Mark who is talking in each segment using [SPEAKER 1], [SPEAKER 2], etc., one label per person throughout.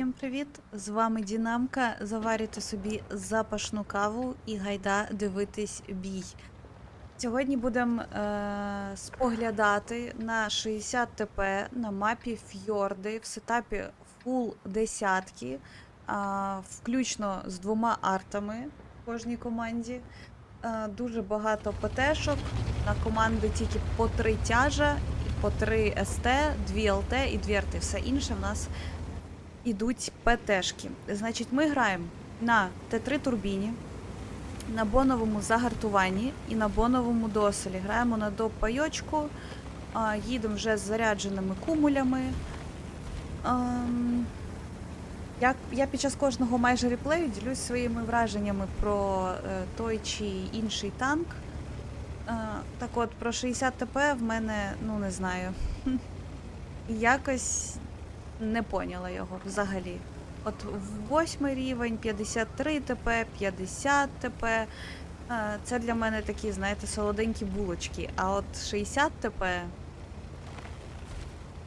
[SPEAKER 1] Всім привіт! З вами Дінамка. Заварюйте собі запашну каву і гайда дивитись бій. Сьогодні будемо е- споглядати на 60 ТП на мапі Фьорди в сетапі фул десятки, а, включно з двома артами в кожній команді. Е, дуже багато ПТшок. На команди тільки по три тяжа, по три СТ, дві ЛТ і дві арти. Все інше в нас ідуть ПТшки. Значить, ми граємо на Т3 турбіні, на боновому загартуванні і на боновому доселі. Граємо на допайочку, а, їдемо вже з зарядженими кумулями. Ем, Я, я під час кожного майже реплею ділюсь своїми враженнями про е, той чи інший танк. Е, так от, про 60 ТП в мене, ну не знаю. Якось не поняла його взагалі. От восьмий рівень, 53 ТП, 50 ТП. е, Це для мене такі, знаєте, солоденькі булочки. А от 60 ТП.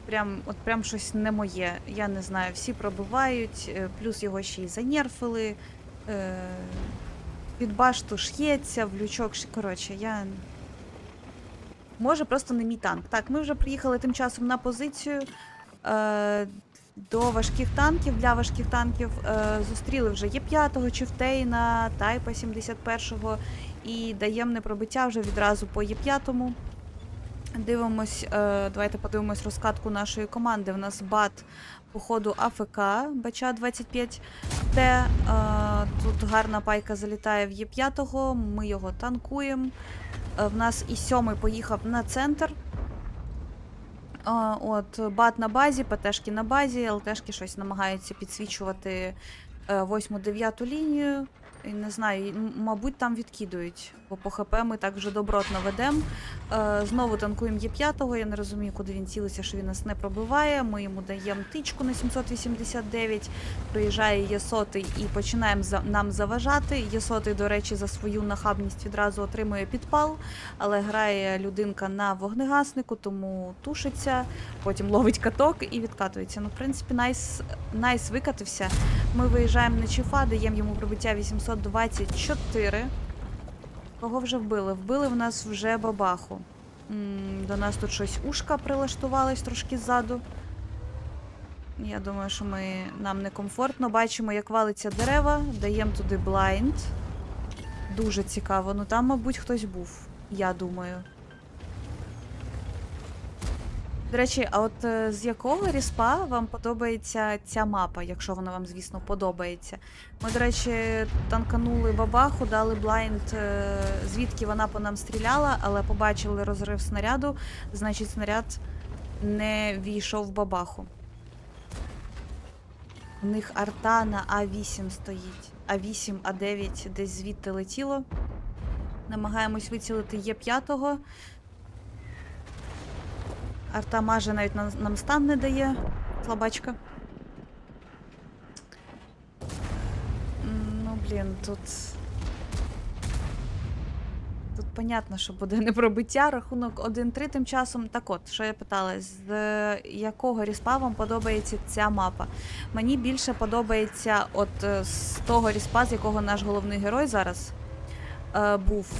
[SPEAKER 1] Прям, от прям щось не моє. Я не знаю, всі пробивають, е, плюс його ще й занерфили. е, Під башту ш'ється, в лючок. Коротше, я. Може, просто не мій танк. Так, ми вже приїхали тим часом на позицію. До важких танків для важких танків е, зустріли вже Є5, Чифтейна, Тайпа 71-го і даємо непробиття вже відразу по Є5. Дивимось, е, давайте подивимось розкатку нашої команди. У нас бат по ходу АФК, Бача 25 Т. Е, тут гарна пайка залітає в Є5, ми його танкуємо. Е, в нас і сьомий поїхав на центр. От, бат на базі, ПТшки на базі, ЛТшки щось намагаються підсвічувати е, 8-9 лінію. Не знаю, мабуть, там відкидують, бо по ХП ми так вже добротно ведемо. Е, знову танкуємо є п'ятого, я не розумію, куди він цілиться, що він нас не пробиває. Ми йому даємо тичку на 789, приїжджає є сотий і починаємо нам заважати. Є сотий, до речі, за свою нахабність відразу отримує підпал, але грає людинка на вогнегаснику, тому тушиться, потім ловить каток і відкатується. Ну, в принципі, найс, найс викатився. Ми виїжджаємо на Чіфа, даємо йому прибуття 800. 324. Кого вже вбили? Вбили в нас вже бабаху. До нас тут щось ушка прилаштувалось трошки ззаду. Я думаю, що ми нам некомфортно. Бачимо, як валиться дерева. Даємо туди блайнд. Дуже цікаво. Ну там, мабуть, хтось був, я думаю. До речі, а от е, з якого ріспа вам подобається ця мапа, якщо вона вам, звісно, подобається? Ми, до речі, танканули бабаху, дали блайнд, е, звідки вона по нам стріляла, але побачили розрив снаряду, значить, снаряд не війшов в бабаху. У них арта на А8 стоїть. А8, А9 десь звідти летіло. Намагаємось вицілити Є5. Арта майже навіть нам, нам стан не дає. Слабачка. Ну, блін, тут. Тут понятно, що буде непробиття. Рахунок 1-3 тим часом. Так от, що я питала, з е, якого ріспа вам подобається ця мапа? Мені більше подобається от е, з того ріспа, з якого наш головний герой зараз е, був.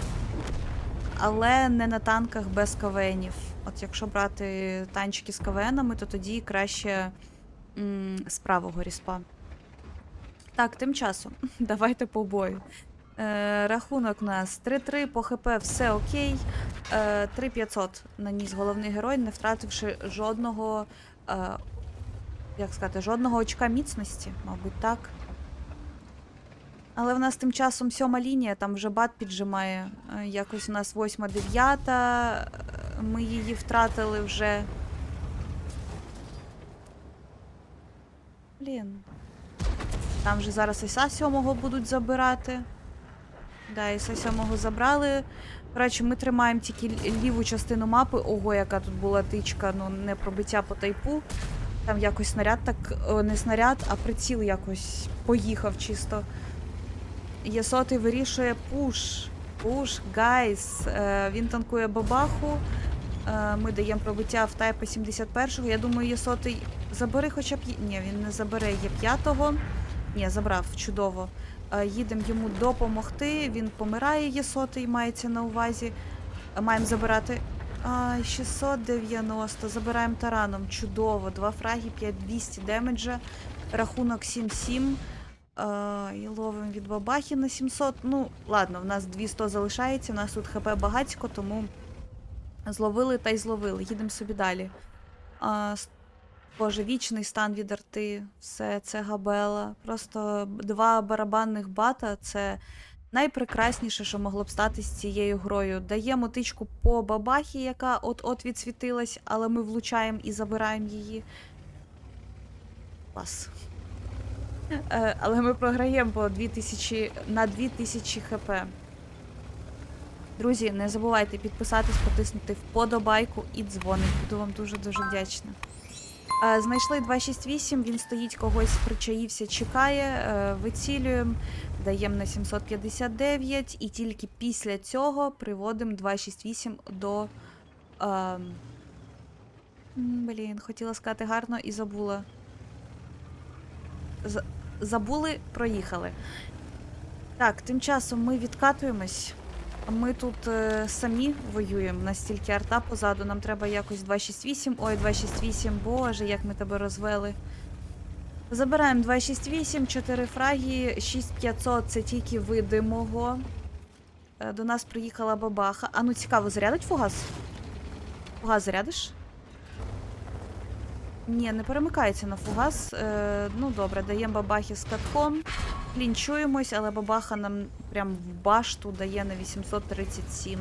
[SPEAKER 1] Але не на танках без КВНів. От якщо брати танчики з КВНами, то тоді краще м, з правого ріспа. Так, тим часом, давайте по бою. Е, рахунок у нас 3-3 по ХП все окей. Е, 3500 наніс головний герой, не втративши жодного, е, як сказати, жодного очка міцності, мабуть, так. Але в нас тим часом сьома лінія, там вже бат піджимає. Е, Якось у нас восьма, дев'ята. Ми її втратили вже. Блін. Там вже зараз Іса сьомого будуть забирати. Да, Іса сьомого забрали. Коротше, ми тримаємо тільки ліву частину мапи. Ого, яка тут була тичка, ну не пробиття по тайпу. Там якось снаряд так. о, не снаряд, а приціл якось поїхав чисто. Єсотий вирішує пуш. Пуш, гайс. Е, він танкує бабаху. Е, ми даємо пробиття в тайпа 71-го. Я думаю, Єсотий Забери хоча б. Ні, він не забере є п'ятого. Ні, забрав, чудово. Е, Їдемо йому допомогти. Він помирає, є сотий, мається на увазі. Е, Маємо забирати. А, 690. Забираємо тараном. Чудово. Два фраги, 5200 демеджа. Рахунок 7-7. І ловимо від бабахи на 700. Ну, ладно, в нас 200 залишається, в нас тут хп багатько, тому зловили та й зловили. Їдемо собі далі. А, Боже, вічний стан від арти. Все, це габела. Просто два барабанних бата це найпрекрасніше, що могло б стати з цією грою. Даємо тичку по бабахі, яка от-от відсвітилась, але ми влучаємо і забираємо її. Клас. Е, Але ми програємо по 2000, на 2000 хп. Друзі, не забувайте підписатись, потиснути вподобайку і дзвоник. Буду вам дуже-дуже вдячна. Е, Знайшли 268, він стоїть, когось причаївся, чекає, е, вицілюємо, даємо на 759 і тільки після цього приводимо 268 до. м, Блін, хотіла сказати гарно і забула. З- забули, проїхали. Так, тим часом ми відкатуємось. Ми тут е, самі воюємо, настільки арта позаду. Нам треба якось 268. Ой, 268, боже, як ми тебе розвели. Забираємо 268, 4 фраги, 6500 це тільки видимого. Е, До нас приїхала бабаха. А ну цікаво, зарядить фугас? Фугас зарядиш? Ні, не перемикається на фугас. Е, ну добре, даємо бабахі з катком. Лінчуємось, але бабаха нам прям в башту дає на 837.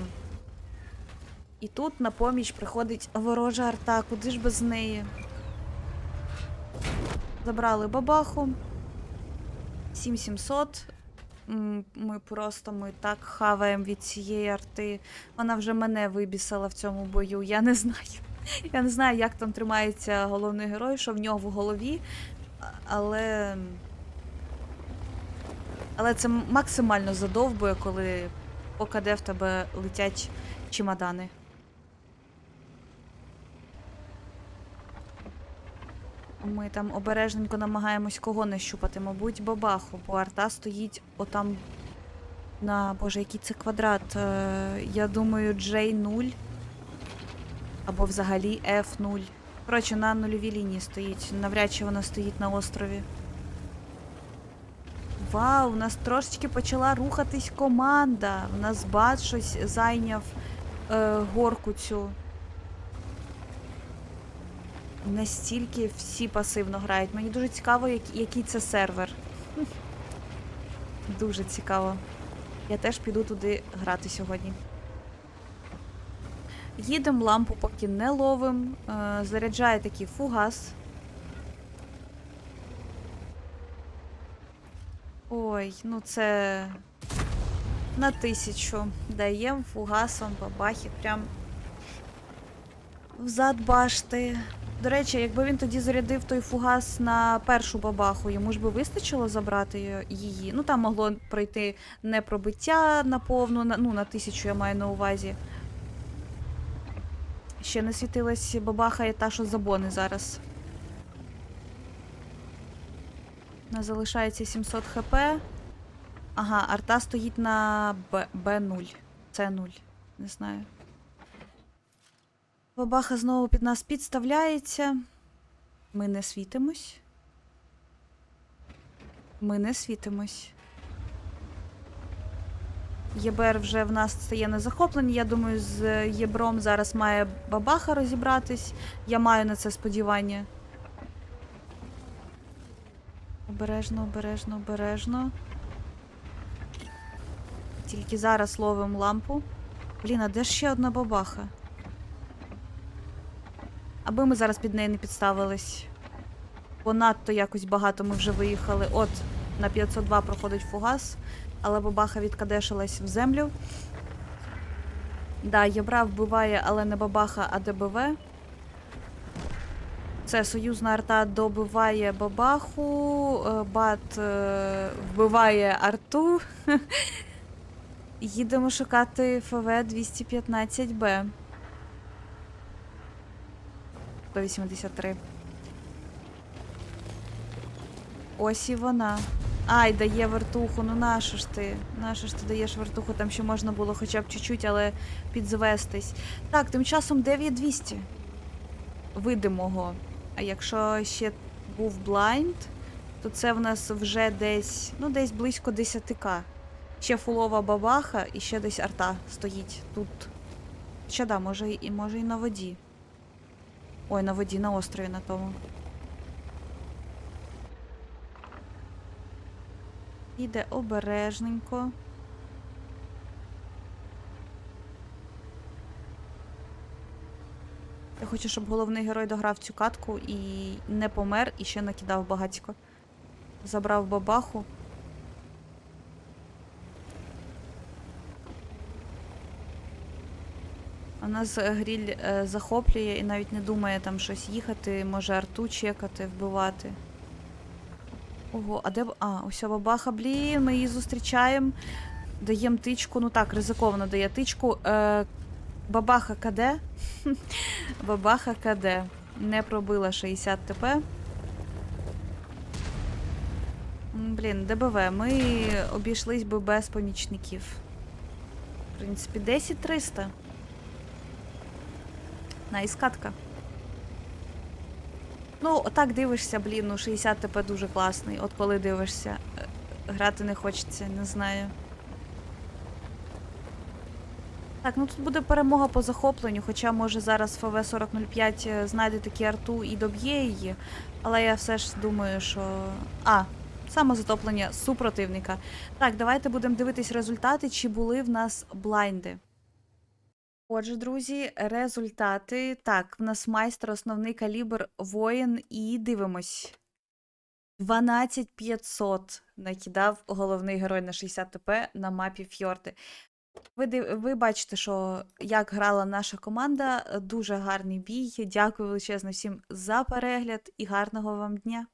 [SPEAKER 1] І тут на поміч приходить ворожа арта, куди ж без неї. Забрали бабаху. 7700. Ми просто ми так хаваємо від цієї арти. Вона вже мене вибісила в цьому бою. Я не знаю. Я не знаю, як там тримається головний герой, що в нього в голові, але. Але це максимально задовбує, коли по КД в тебе летять чемодани. Ми там обережненько намагаємось кого не щупати, мабуть, бабаху, бо арта стоїть отам на. Боже, який це квадрат? Е, я думаю, J0 або взагалі F0. Коротше, на нульовій лінії стоїть. Навряд чи вона стоїть на острові. Вау, у нас трошечки почала рухатись команда. У нас бат щось зайняв е, горку цю. Настільки всі пасивно грають. Мені дуже цікаво, як, який це сервер. Дуже цікаво. Я теж піду туди грати сьогодні. Їдемо, лампу поки не ловим. Е, заряджає такий фугас. Ой, ну це на тисячу. Даємо фугасом бабахи прям взад башти. До речі, якби він тоді зарядив той фугас на першу бабаху, йому ж би вистачило забрати її. Ну там могло пройти не пробиття на повну, на, ну на тисячу я маю на увазі. Ще не світилась бабаха і та, що за бони зараз. У нас залишається 700 хп. Ага, арта стоїть на Б, Б0. С0. Не знаю. Бабаха знову під нас підставляється. Ми не світимось. Ми не світимось. ЄБР вже в нас стає на захопленні. Я думаю, з ЄБРом зараз має бабаха розібратись. Я маю на це сподівання. Обережно, обережно, обережно. Тільки зараз ловимо лампу. Блін, а де ж ще одна бабаха? Аби ми зараз під неї не підставились. Бо надто якось багато ми вже виїхали. От, на 502 проходить фугас, але бабаха відкадешилась в землю. Да, єбра вбиває, але не бабаха, а ДБВ. Це союзна арта добиває бабаху, е, бат е, вбиває арту. Їдемо шукати ФВ 215Б. 183. Ось і вона. Ай, дає вертуху. Ну нащо ж ти? Нащо ж ти даєш вертуху? Там ще можна було хоча б чуть-чуть, але підзвестись. Так, тим часом 9200 видимого. А якщо ще був блайнд, то це в нас вже десь, ну десь близько 10к. Ще фулова бабаха і ще десь арта стоїть тут. Ще да, може і може і на воді. Ой, на воді, на острові на тому. Іде обережненько. Я хочу, щоб головний герой дограв цю катку і не помер, і ще накидав багатько. Забрав бабаху. У нас е, гріль е, захоплює і навіть не думає там щось їхати, може арту чекати, вбивати. Ого, а де. А, ось бабаха, блін, ми її зустрічаємо. Даємо тичку. Ну так, ризиковано дає тичку. Е, бабаха КД. бабаха КД. Не пробила 60 ТП. Блін, ДБВ, ми обійшлись би без помічників. В принципі, 10 300. Найскатка. Ну, отак дивишся, блін, ну 60 ТП дуже класний. От коли дивишся, е, грати не хочеться, не знаю. Так, ну тут буде перемога по захопленню, хоча може зараз ФВ 4005 е, знайде такі арту і доб'є її. Але я все ж думаю, що. А, самозатоплення супротивника. Так, давайте будемо дивитись результати, чи були в нас блайнди. Отже, друзі, результати. Так, в нас майстер, основний калібр, воїн, і дивимось. 12500 накидав головний герой на 60 ТП на мапі Фьорди. Ви, ви бачите, що як грала наша команда. Дуже гарний бій. Дякую величезно всім за перегляд і гарного вам дня.